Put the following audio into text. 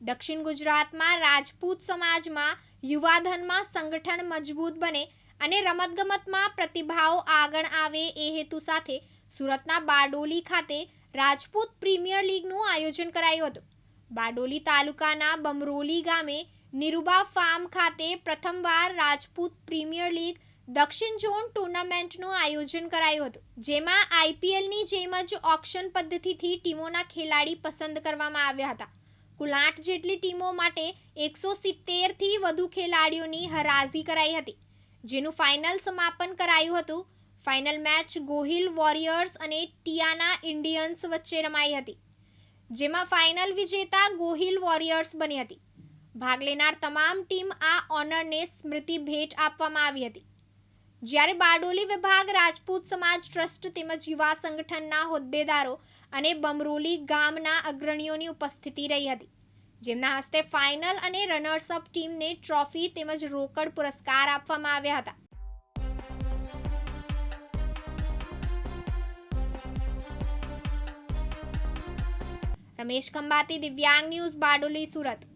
દક્ષિણ ગુજરાતમાં રાજપૂત સમાજમાં યુવાધનમાં સંગઠન મજબૂત બને અને રમતગમતમાં પ્રતિભાઓ આગળ આવે એ હેતુ સાથે સુરતના બારડોલી ખાતે રાજપૂત પ્રીમિયર લીગનું આયોજન કરાયું હતું. બારડોલી તાલુકાના બમરોલી ગામે નિરુબા ફાર્મ ખાતે પ્રથમવાર રાજપૂત પ્રીમિયર લીગ દક્ષિણ ઝોન ટુર્નામેન્ટનું આયોજન કરાયું હતું, જેમાં આઈપીએલની જેમ જ ઓક્શન પદ્ધતિથી ટીમોના ખેલાડી પસંદ કરવામાં આવ્યા હતા. કુલ આઠ જેટલી ટીમો માટે એકસો સિત્તેરથી વધુ ખેલાડીઓની હરાજી કરાઈ હતી, જેનું ફાઇનલ સમાપન કરાયું હતું. ફાઇનલ મેચ ગોહિલ વોરિયર્સ અને ટિયાના ઇન્ડિયન્સ વચ્ચે રમાઈ હતી, જેમાં ફાઇનલ વિજેતા ગોહિલ વોરિયર્સ બની હતી. ભાગ લેનાર તમામ ટીમ આ ઓનરને સ્મૃતિ ભેટ આપવામાં આવી હતી. જ્યારે બારડોલી વિભાગ, રાજપૂત સમાજ ટ્રસ્ટ તેમજ યુવા સંગઠનના હોદ્દેદારો અને બમરોલી ગામના અગ્રણીઓની ઉપસ્થિતિ રહી હતી. જેમના હસ્તે ફાઇનલ અને રનર્સ અપ ટીમને ટ્રોફી તેમજ રોકડ પુરસ્કાર આપવામાં આવ્યા હતા. રમેશ ખંભાતી, દિવ્યાંગ ન્યૂઝ, બારડોલી, સુરત.